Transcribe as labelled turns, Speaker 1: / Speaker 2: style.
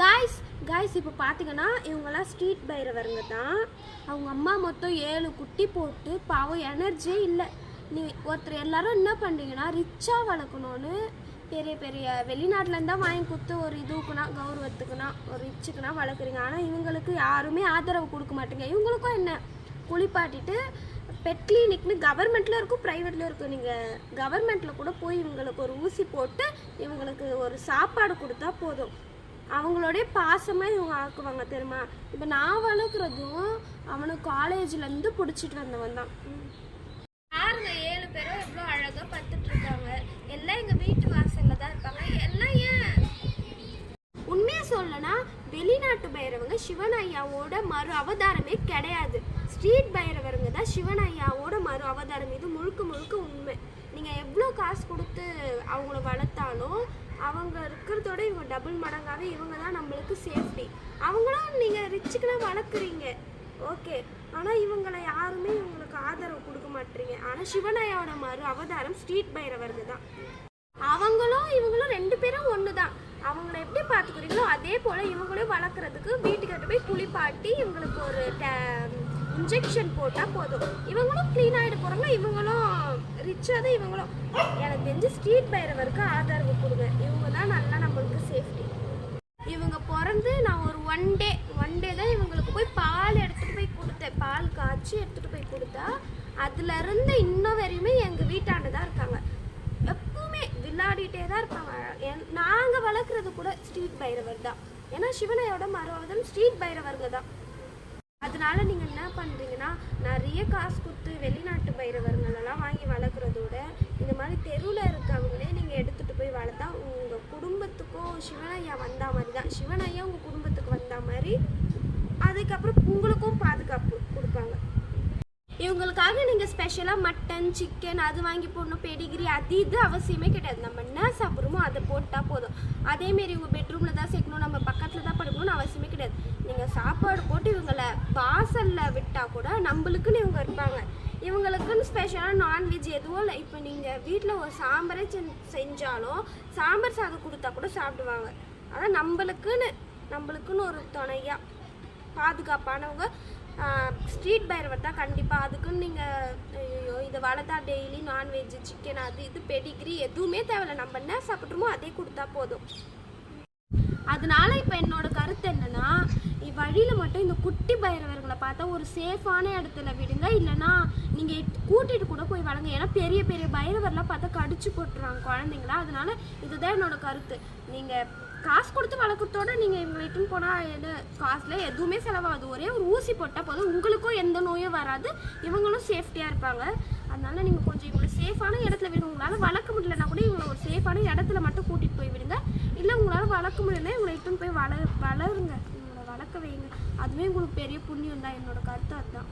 Speaker 1: Guys guys இப்போ பார்த்தீங்கன்னா இவங்கெல்லாம் ஸ்ட்ரீட் பைரவருங்க தான். அவங்க அம்மா மொத்தம் ஏழு குட்டி போட்டு பாவம் எனர்ஜியே இல்லை. நீ ஒருத்தர் எல்லாரும் என்ன பண்ணுறீங்கன்னா ரிச்சாக வளர்க்கணும்னு பெரிய பெரிய வெளிநாட்டிலேருந்து தான் வாங்கி கொடுத்து ஒரு இதுக்குனா கௌரவத்துக்குனா ஒரு ரிச்சுக்குனா வளர்க்குறீங்க. ஆனால் இவங்களுக்கு யாருமே ஆதரவு கொடுக்க மாட்டேங்க. இவங்களுக்கும் என்ன? குளிப்பாட்டிட்டு பெட் கிளினிக்னு கவர்மெண்ட்டில் இருக்கும் ப்ரைவேட்லேயும் இருக்கும். நீங்கள் கவர்மெண்ட்டில் கூட போய் இவங்களுக்கு ஒரு ஊசி போட்டு இவங்களுக்கு ஒரு சாப்பாடு கொடுத்தா போதும். அவங்களோடைய பாசமாக இவங்க ஆக்குவாங்க தெரியுமா? இப்போ நான் வளர்க்குறதும் அவனுக்கு காலேஜ்லேருந்து பிடிச்சிட்டு வந்தவன் தான். பாருங்க ஏழு பேரும் எவ்வளோ அழகாக பார்த்துட்டு இருக்காங்க. எல்லாம் எங்கள் வீட்டு வாசலில் தான் இருப்பாங்க. எல்லாம் ஏன்? உண்மையை சொல்லனா வெளிநாட்டு பைரவங்க சிவன் ஐயாவோட மறு அவதாரமே கிடையாது. ஸ்ட்ரீட் பைரவருங்க தான் சிவன் ஐயாவோட மறு அவதாரம். இது முழுக்க முழுக்க உண்மை. நீங்கள் எவ்வளோ காசு கொடுத்து அவங்கள வளர்த்தாலும் அவங்க இருக்கிறதோட இவங்க டபுள் மடங்காகவே இவங்க தான் நம்மளுக்கு சேஃப்டி அவங்களும் நீங்கள் ரிச்சுக்கெல்லாம் வளர்க்குறீங்க. ஓகே ஆனால் இவங்களை யாருமே இவங்களுக்கு ஆதரவு கொடுக்க மாட்டீங்க. ஆனால் சிவனையோட மறு அவதாரம் ஸ்ட்ரீட் பைரவருக்கு தான். அவங்களும் இவங்களும் ரெண்டு பேரும் ஒன்று தான். அவங்கள எப்படி பார்த்துக்கிறீங்களோ அதே போல் இவங்களையும் வளர்க்குறதுக்கு வீட்டுக்கிட்ட போய் குளிப்பாட்டி இவங்களுக்கு ஒரு இன்ஜெக்ஷன் போட்டால் போதும். இவங்களும் க்ளீன் ஆகிட போகிறாங்க இவங்களும் ரிச்சாக தான் இவங்களும். எனக்கு தெரிஞ்சு ஸ்ட்ரீட் பைரவருக்கு ஆதரவு கொடுங்க. இவங்க தான் நல்லா நம்மளுக்கு சேஃப்டி இவங்க பிறந்து நான் ஒரு ஒன் டே ஒன் டே தான் இவங்களுக்கு போய் பால் எடுத்துகிட்டு போய் கொடுத்தேன். பால் காய்ச்சி எடுத்துகிட்டு போய் கொடுத்தா அதுலேருந்து இன்ன இன்னும் வரையுமே எங்கள் வீட்டாண்டு தான் இருக்காங்க. எப்பவுமே விளையாடிட்டே தான் இருப்பாங்க. என்- நாங்கள் வளர்க்குறது கூட ஸ்ட்ரீட் பைரவர் தான். ஏன்னா சிவனையோட மறுவதம் ஸ்ட்ரீட் பைரவர்கள் தான். அதனால நீங்க என்ன பண்றீங்கன்னா நிறைய காசு கொடுத்து வெளிநாட்டு பைரவர்களெல்லாம் வாங்கி வளர்க்குறதோட இந்த மாதிரி தெருவில் இருக்கவங்களே நீங்க எடுத்துட்டு போய் வளர்த்தா உங்க குடும்பத்துக்கும் சிவனையா வந்தா மாதிரி தான். சிவனையா உங்க குடும்பத்துக்கு வந்தா மாதிரி அதுக்கப்புறம் உங்களுக்கும் பாதுகாப்பு கொடுப்பாங்க. இவங்களுக்காக நீங்கள் ஸ்பெஷலாக மட்டன் சிக்கன் அது வாங்கி போடணும். பெடிகிரி அது இது அவசியமே கிடையாது. நம்ம என்ன சாப்பிட்றோமோ அதை போட்டால் போதும். அதேமாரி இவங்க பெட்ரூமில் தான் சேர்க்கணும். நம்ம பக்கத்தில் தான் படுக்கணும்னு அவசியமே கிடையாது. நீங்கள் சாப்பாடு போட்டு இவங்களை வாசலில் விட்டால் கூட நம்மளுக்குன்னு இவங்க இருப்பாங்க. இவங்களுக்குன்னு ஸ்பெஷலாக நான்வெஜ் எதுவும் இல்லை. இப்போ நீங்கள் வீட்டில் ஒரு சாம்பாரே செஞ் செஞ்சாலும் சாம்பார் சாதம் கொடுத்தா கூட சாப்பிடுவாங்க. அதான் நம்மளுக்குன்னு நம்மளுக்குன்னு ஒரு துணையாக பாதுகாப்பானவங்க ஸ்ட்ரீட் பைரவர் தான் கண்டிப்பாக அதுக்குன்னு நீங்கள் ஐயோ இதை வளர்த்தா டெய்லி நான்வெஜ் சிக்கன் அது இது பெடிகிரி எதுவுமே தேவையில்லை. நம்ம என்ன சாப்பிட்றோமோ அதே கொடுத்தா போதும். அதனால இப்போ என்னோட கருத்து என்னன்னா இ- வழியில மட்டும் இந்த குட்டி பைரவர்களை பார்த்தா ஒரு சேஃபான இடத்துல விடுங்க. இல்லைன்னா நீங்கள் கூட்டிகிட்டு கூட போய் வளங்க ஏன்னா பெரிய பெரிய பைரவர்லாம் பார்த்தா கடிச்சு போட்டுருவாங்க குழந்தைங்களா. அதனால இதுதான் என்னோட கருத்து. நீங்கள் காசு கொடுத்து வளர்க்குறதோட நீங்கள் இவங்களை இட்டுன்னு போனால் என்ன காசில் எதுவுமே செலவாகாது. ஒரே ஒரு ஊசி போட்டால் போதும். உங்களுக்கும் எந்த நோயும் வராது. இவங்களும் சேஃப்டியாக இருப்பாங்க. அதனால நீங்கள் கொஞ்சம் இவங்களை சேஃபான இடத்துல விடுங்க. உங்களால் வளர்க்க முடியலன்னா கூட இவங்களை ஒரு சேஃபான இடத்துல மட்டும் கூட்டிகிட்டு போய் விடுங்க. இல்லை உங்களால் வளர்க்க முடியலன்னா இவங்களை இட்டுன்னு போய் வள வளருங்க. இவங்களை வைங்க அதுவே உங்களுக்கு பெரிய புண்ணியம் தான். என்னோட கருத்து அதுதான்.